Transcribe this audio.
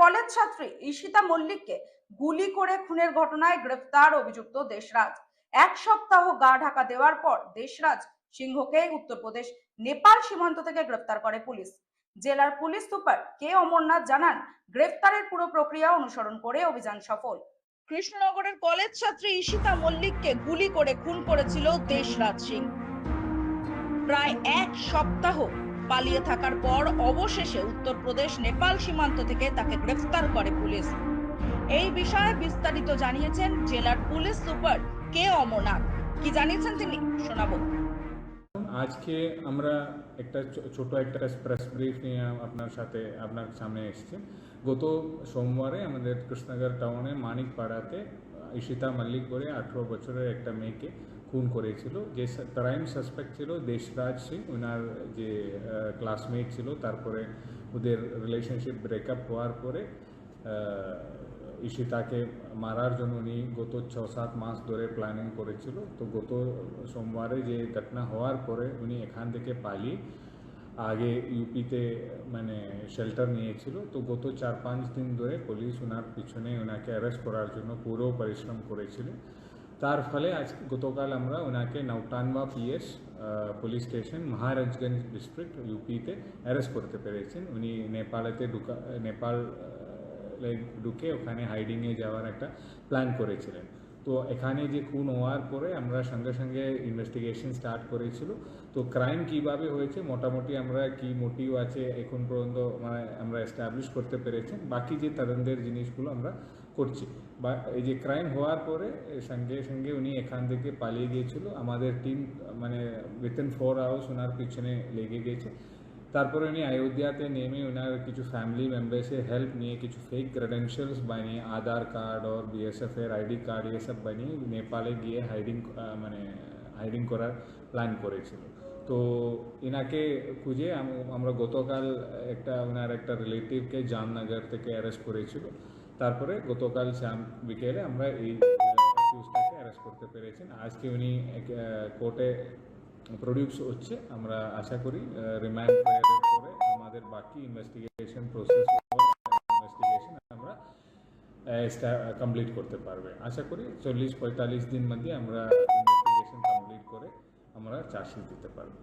College ছাত্রী ঈশিতা মল্লিককে গুলি করে খুনের ঘটনায় গ্রেফতার অভিযুক্ত দেশরাজ। এক সপ্তাহ গা ঢাকা দেওয়ার পর দেশরাজ সিংহকে উত্তরপ্রদেশ, নেপাল সীমান্ত থেকে গ্রেফতার করে পুলিশ। জেলার পুলিশ সুপার কে অমরনাথ জানান, গ্রেফতারের পুরো প্রক্রিয়া অনুসরণ করে অভিযান সফল। কৃষ্ণনগরের কলেজ ছাত্রী ঈশিতা মল্লিককে গুলি করে খুন করেছিল দেশরাজ সিং। প্রায় এক সপ্তাহ পালিয়ে থাকার পর অবশেষে উত্তরপ্রদেশ, নেপাল সীমান্ত থেকে তাকে গ্রেফতার করে পুলিশ। এই বিষয়ে বিস্তারিত জানিয়েছেন জেলার পুলিশ সুপার কে অমরনাথ। কি জানিয়েছেন তিনি? শোনাবো। আজকে আমরা একটা ছোট একটা প্রেস ব্রিফ নিয়ে আপনার সাথে, আপনার সামনে এসেছি। গত সোমবারে আমাদের কৃষ্ণনগর টাউনে মানিকপাড়াতে ঈশিতা মল্লিক করে আঠেরো বছরের একটা মেয়েকে খুন করেছিল। যে ক্রাইম সাসপেক্ট ছিল দেশরাজ সিং ওনার যে ক্লাসমেট ছিল, তারপরে ওদের রিলেশনশিপ ব্রেকআপ হওয়ার পরে ঈশিতাকে মারার জন্য উনি গত ছ সাত মাস ধরে প্ল্যানিং করেছিল। তো গত সোমবারে যে ঘটনা হওয়ার পরে উনি এখান থেকে পালিয়ে আগে ইউপিতে মানে শেল্টার নিয়েছিল। তো গত চার পাঁচ দিন ধরে পুলিশ ওনার পিছনে ওনাকে অ্যারেস্ট করার জন্য পুরো পরিশ্রম করেছিল তার ফলে আজ, গতকাল আমরা ওনাকে Nautanwa PS police station Maharajganj district ইউপিতে arrest করতে পেরেছেন। উনি নেপালেতে ঢুকা, নেপাল ঢুকে ওখানে হাইডিংয়ে যাওয়ার একটা প্ল্যান করেছিলেন। তো এখানে যে খুন হওয়ার পরে আমরা সঙ্গে সঙ্গে ইনভেস্টিগেশন স্টার্ট করেছিল। তো ক্রাইম কীভাবে হয়েছে, মোটামুটি আমরা কি মোটিভ আছে, এখন পর্যন্ত মানে আমরা এস্টাবলিশ করতে পেরেছি বাকি যে তদন্তের জিনিসগুলো আমরা করছি। বা এই যে ক্রাইম হওয়ার পরে সঙ্গে সঙ্গে উনি এখান থেকে পালিয়ে গিয়েছিল। আমাদের টিম মানে উইথিন ফোর আওয়ার্স ওনার পিছনে লেগে গেছে। তারপরে উনি অযোধ্যাতে নেমে ওনার কিছু ফ্যামিলি মেম্বার্সের হেল্প নিয়ে কিছু ফেক ক্রেডেন্সিয়ালস বানিয়ে আধার কার্ড আর বিএসএফ এর আইডি কার্ড এসব বানিয়ে নেপালে গিয়ে হাইডিং মানে হাইডিং করার প্ল্যান করেছিল তো এনাকে খুঁজে আমরা গতকাল একটা ওনার একটা রিলেটিভকে জামনগর থেকে অ্যারেস্ট করেছিল তারপরে গতকাল শ্যাম বিকেলে আমরা এই অ্যারেস্ট করতে পেরেছেন আজকে উনি কোর্টে প্রডিউস হচ্ছে, আমরা আশা করি রিমান্ড করে আমাদের বাকি ইনভেস্টিগেশন প্রসেস ইনভেস্টিগেশন আমরা কমপ্লিট করতে পারবে। আশা করি চল্লিশ পঁয়তাল্লিশ দিন মধ্যে আমরা ইনভেস্টিগেশন কমপ্লিট করে আমরা চার্জশিট দিতে পারব।